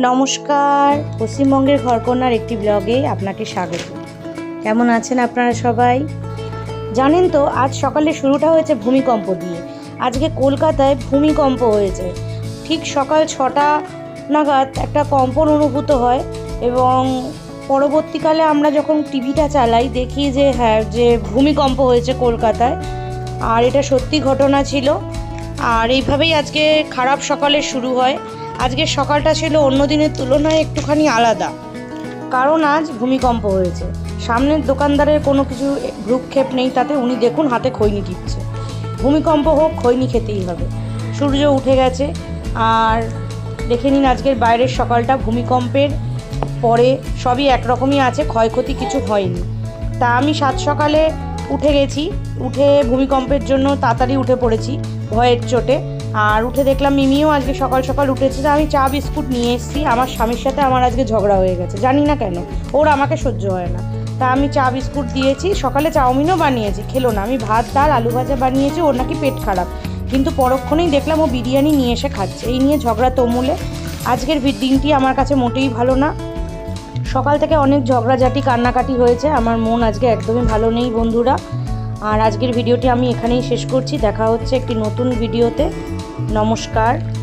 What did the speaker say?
নমস্কার, পশ্চিমবঙ্গের ঘরকন্যার একটি ব্লগে আপনাকে স্বাগত। কেমন আছেন আপনারা সবাই? জানেন তো, আজ সকালে শুরুটা হয়েছে ভূমিকম্প দিয়ে। আজকে কলকাতায় ভূমিকম্প হয়েছে। ঠিক সকাল ছটা নাগাদ একটা কম্পন অনুভূত হয় এবং পরবর্তীকালে আমরা যখন টিভিটা চালাই, দেখি যে হ্যাঁ যে ভূমিকম্প হয়েছে কলকাতায়। আর এটা সত্যি ঘটনা ছিল। আর এইভাবেই আজকে খারাপ সকালে শুরু হয়। আজকের সকালটা ছিল অন্য দিনের তুলনায় একটুখানি আলাদা। কারণ আজ ভূমিকম্প হয়েছে। সামনের দোকানদারের কোনো কিছু ভ্রুক্ষেপ নেই, তাতে উনি দেখুন হাতে খৈনি টিপছে। ভূমিকম্প হোক, খৈনি খেতেই হবে। সূর্য উঠে গেছে। আর দেখে নিন আজকের বাইরের সকালটা। ভূমিকম্পের পরে সবই একরকমই আছে, ক্ষয়ক্ষতি কিছু হয়নি। তা আমি সাত সকালে উঠে গেছি। উঠে ভূমিকম্পের জন্য তাড়াতাড়ি উঠে পড়েছি, ভয়ের চোটে। আর উঠে দেখলাম মিমিও আজকে সকাল সকাল উঠেছে। আমি চা, বিস্কুট নিয়ে এসেছি। আমার স্বামীর সাথে আমার আজকে ঝগড়া হয়ে গেছে। জানি না কেন। ওর আমাকে সহ্য হয় না। তা আমি চা, বিস্কুট দিয়েছি। সকালে চাউমিনও বানিয়েছি। খেলো না। আমি ভাত, ডাল, আলু ভাজা বানিয়েছি। ওর নাকি পেট খারাপ। কিন্তু পরক্ষণেই দেখলাম ও বিরিয়ানি নিয়ে এসে খাচ্ছে। এই নিয়ে ঝগড়া তমুলে। আজকের দিনটি আমার কাছে মোটেই ভালো না। সকাল থেকে অনেক ঝগড়াঝাটি, কান্নাকাটি হয়েছে। আমার মন আজকে একদমই ভালো নেই বন্ধুরা। আর আজকের ভিডিওটি আমি এখানেই শেষ করছি। দেখা হচ্ছে একটি নতুন ভিডিওতে। নমস্কার।